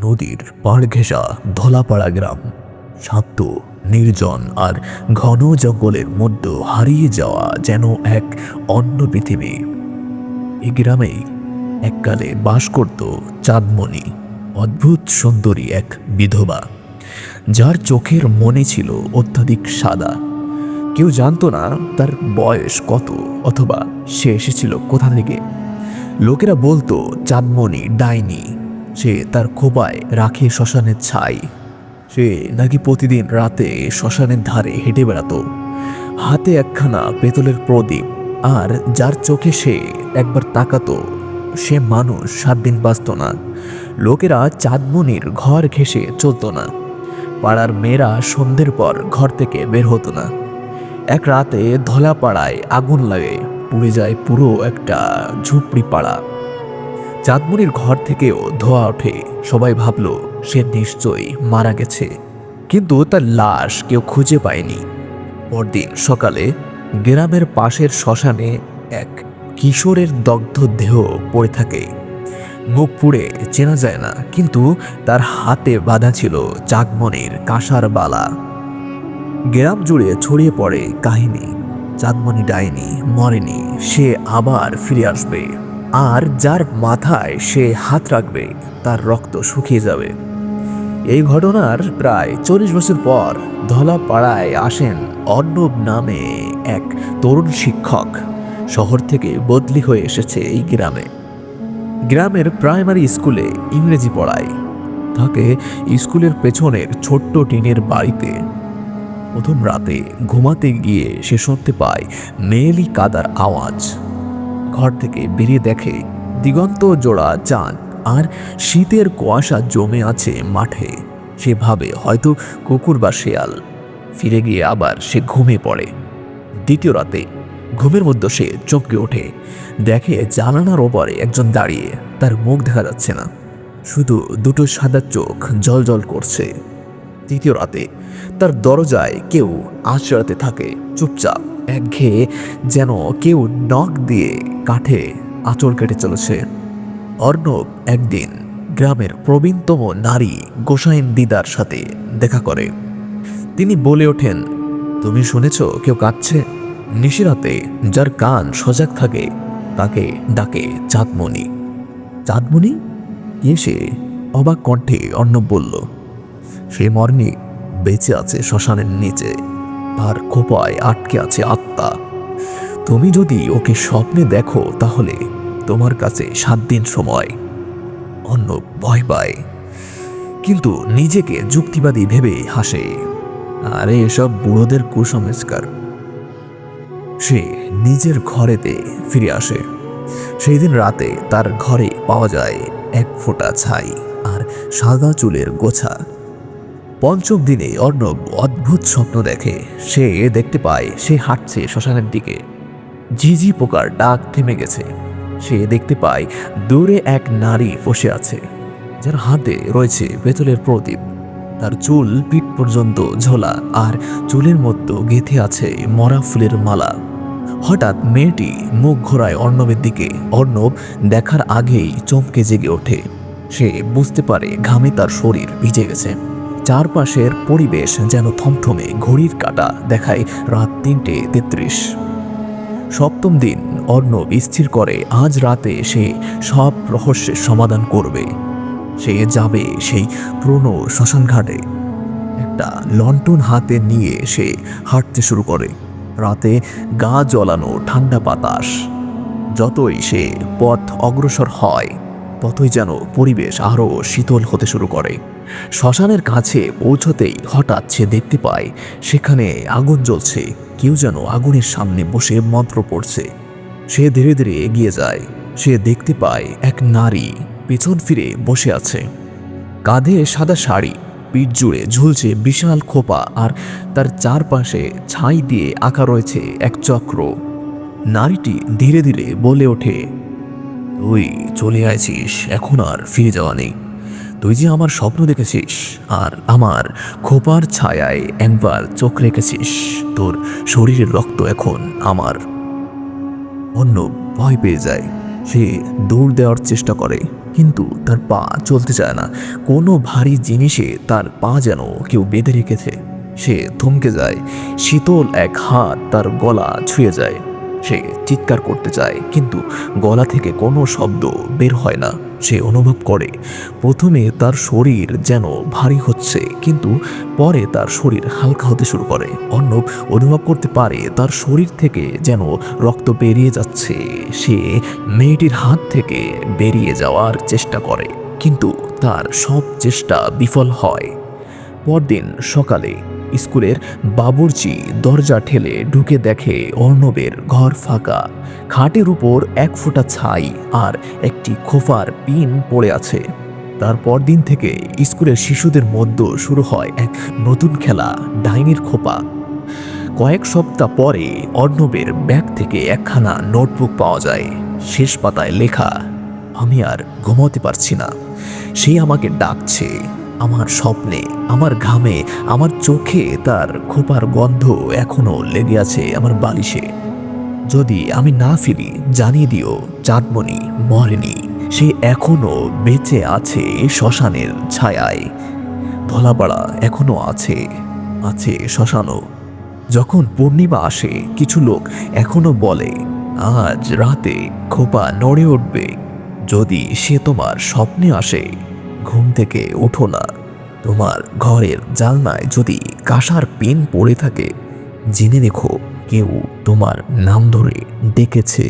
নদীর পাড় ঘেঁষা ধলাপাড়া গ্রাম। শান্ত, নির্জন আর ঘন জঙ্গলের মধ্যে হারিয়ে যাওয়া যেন এক অন্য পৃথিবী। এই গ্রামেই এককালে বাস করত চাঁদমণি, অদ্ভুত সুন্দরী এক বিধবা। যার চোখের মনে ছিল অত্যাধিক সাদা। কেউ জানতো না তার বয়স কত অথবা সে এসেছিল কোথা থেকে। লোকেরা বলতো, চাঁদমণি ডাইনি। সে তার খোপায় রাখে শ্মশানের ছাই। সে নাকি প্রতিদিন রাতে শ্মশানের ধারে হেঁটে বেড়াতো। হাতে একখানা পেতলের প্রদীপ, আর যার চোখে সে একবার তাকাতো, সে মানুষ সাত দিন বাঁচত না। লোকেরা চাঁদমণির ঘর ঘেঁষে চলতো না। পাড়ার মেয়েরা সন্ধ্যের পর ঘর থেকে বের হতো না। এক রাতে ধলা পাড়ায় আগুন লাগে, পুড়ে যায় পুরো একটা ঝুপড়ি পাড়া। চাঁদমুনির ঘর থেকেও ধোয়া ওঠে। সবাই ভাবল, সে নিশ্চয়ই মারা গেছে। কিন্তু তার লাশ কেউ খুঁজে পায়নি। পরদিন সকালে গ্রামের পাশের শ্মশানে এক কিশোরের দগ্ধ দেহ পড়ে থাকে। মুখ পুড়ে চেনা যায় না, কিন্তু তার হাতে বাঁধা ছিল চাকমনির কাঁসার বালা। গ্রাম জুড়ে ছড়িয়ে পড়ে কাহিনী। চাঁদমণি ডাইনি, মরেনি, সে আবার ফিরে আসবে। আর যার মাথায় সে হাত রাখবে, তার রক্ত শুকিয়ে যাবে। এই ঘটনার প্রায় চল্লিশ বছর পর ধলাপাড়ায় আসেন অর্ণব নামে এক তরুণ শিক্ষক। শহর থেকে বদলি হয়ে এসেছে এই গ্রামে। গ্রামের প্রাইমারি স্কুলে ইংরেজি পড়ায়। থাকে স্কুলের পেছনের ছোট্ট টিনের বাড়িতে প্রথম রাতে ঘুমাতে গিয়ে সে শুনতে পায় মেয়েলি কাদার আওয়াজ। ঘর থেকে বেরিয়ে দেখে দিগন্ত জোড়া চাঁদ আর শীতের কুয়াশা জমে আছে মাঠে। সে ভাবে হয়তো কুকুর বা শেয়াল। ফিরে গিয়ে আবার সে ঘুমিয়ে পড়ে। দ্বিতীয় রাতে ঘুমের মধ্যে সে চমকে ওঠে। দেখে জানানার ওপরে একজন দাঁড়িয়ে তার মুখ দেখা যাচ্ছে না। শুধু দুটো সাদা চোখ জল জল করছে। তৃতীয় রাতে তার দরজায় কেউ আচড়াতে থাকে, চুপচাপ। একঘেয়ে যেন কেউ নখ দিয়ে কাঠে আঁচড় কেটে চলেছে। অর্ণব একদিন গ্রামের প্রবীণতম নারী গোসাইন দিদার সাথে দেখা করে। তিনি বলে ওঠেন, তুমি শুনেছ কেউ কাঁদছে? নিশিরাতে যার কান সজাগ থাকে, তাকে ডাকে চাঁদমণি। চাঁদমণি? কে সে? অবাক কণ্ঠে অর্ণব বলল, সে মর্নি বেঁচে আছে শ্মশানের নিচে। তার খোপায় আটকে আছে আত্মা। তুমি যদি ওকে স্বপ্নে দেখো, তাহলে তোমার কাছে সাত দিন সময়। অন্য ভয় পায়। কিন্তু নিজেকে যুক্তিবাদী ভেবে হাসে। আরে, এসব বুড়োদের কুসংস্কার। সে নিজের ঘরেতে ফিরে আসে। সেই দিন রাতে তার ঘরে পাওয়া যায় এক ফোঁটা ছাই আর সাদা চুলের গোছা। পঞ্চম দিনে অর্ণব অদ্ভুত স্বপ্ন দেখে। সে দেখতে পায়, সে হাঁটছে শ্মশানের দিকে। ঝিঝি পোকার ডাক থেমে গেছে। সে দেখতে পায়, দূরে এক নারী বসে আছে, যার হাতে রয়েছে পেতলের প্রদীপ। তার চুল পিঠ পর্যন্ত ঝোলা, আর চুলের মধ্যে গেঁথে আছে মরা ফুলের মালা। হঠাৎ মেয়েটি মুখ ঘোরায় অর্ণবের দিকে। অর্ণব দেখার আগেই চমকে জেগে ওঠে। সে বুঝতে পারে ঘামে তার শরীর ভিজে গেছে। চারপাশের পরিবেশ যেন থমথমে ঘড়ির কাটা দেখায় রাত তিনটে তেত্রিশ। সপ্তম দিন অর্ণব স্থির করে আজ রাতে সে সব রহস্যের সমাধান করবে। সে যাবে সেই পুরনো শ্মশানঘাটে। একটা লন্ঠন হাতে নিয়ে সে হাঁটতে শুরু করে। রাতে গা জ্বলানো ঠান্ডা বাতাস। যতই সে পথ অগ্রসর হয়, ততই যেন পরিবেশ আরও শীতল হতে শুরু করে। শ্মশানের কাছে পৌঁছতেই হঠাৎ সে দেখতে পায়, সেখানে আগুন জ্বলছে। কেউ যেন আগুনের সামনে বসে মন্ত্র পড়ছে। সে ধীরে ধীরে এগিয়ে যায়। সে দেখতে পায় এক নারী পেছন ফিরে বসে আছে। কাঁধে সাদা শাড়ি, পিঠ জুড়ে ঝুলছে বিশাল খোপা আর তার চারপাশে ছাই দিয়ে আঁকা রয়েছে এক চক্র। নারীটি ধীরে ধীরে বলে ওঠে, তুই চলে আইছিস, এখন আর ফিরে যাওয়া নেই। তুই যে আমার স্বপ্ন দেখেছিস আর আমার খোপার ছায়ায় একবার চোখ রেখেছিস, তোর শরীরের রক্ত এখন আমার। অন্য ভয় পেয়ে যায়, সে দৌড় দেওয়ার চেষ্টা করে, কিন্তু তার পা চলতে চায় না। কোনো ভারী জিনিসে তার পা যেন কেউ বেঁধে রেখেছে। সে থমকে যায়, শীতল এক হাত তার গলা ছুঁয়ে যায়। সে চিৎকার করতে চায়, কিন্তু গলা থেকে কোনো শব্দ বের হয় না। সে অনুভব করে। প্রথমে তার শরীর যেন ভারী হচ্ছে, কিন্তু পরে তার শরীর হালকা হতে শুরু করে। অর্ণব অনুভব করতে পারে তার শরীর থেকে যেন রক্ত বেরিয়ে যাচ্ছে। সে মেয়েটির হাত থেকে বেরিয়ে যাওয়ার চেষ্টা করে, কিন্তু তার সব চেষ্টা বিফল হয়। পরদিন সকালে স্কুলের বাবুর্চি দরজা ঠেলে ঢুকে দেখে অর্ণবের ঘর ফাঁকা। খাটের উপর এক ফোঁটা ছাই আর একটি খোফার পিন পড়ে আছে। তারপর দিন থেকে স্কুলের শিশুদের মধ্যে শুরু হয় এক নতুন খেলা, ডাইনির খোপা। কয়েক সপ্তাহ পরে অর্ণবের ব্যাগ থেকে একখানা নোটবুক পাওয়া যায়। শেষ পাতায় লেখা, আমি আর ঘুমাতে পারছি না। সে আমাকে ডাকছে। আমার স্বপ্নে, আমার ঘামে, আমার চোখে তার খোপার গন্ধ এখনও লেগে আছে আমার বালিশে। যদি আমি না ফিরি, জানিয়ে দিও, চাঁদমণি মরেনি, সে এখনও বেঁচে আছে শ্মশানের ছায়ায়। ধলাপাড়া এখনও আছে আছে শ্মশানও। যখন পূর্ণিমা আসে, কিছু লোক এখনও বলে, আজ রাতে খোপা নড়ে উঠবে। যদি সে তোমার স্বপ্নে আসে ঘুম থেকে ওঠো না। তোমার ঘরের জালনায় যদি কাঁসার পেন পড়ে থাকে, জেনে রেখো কেউ তোমার নাম ধরে ডেকেছে।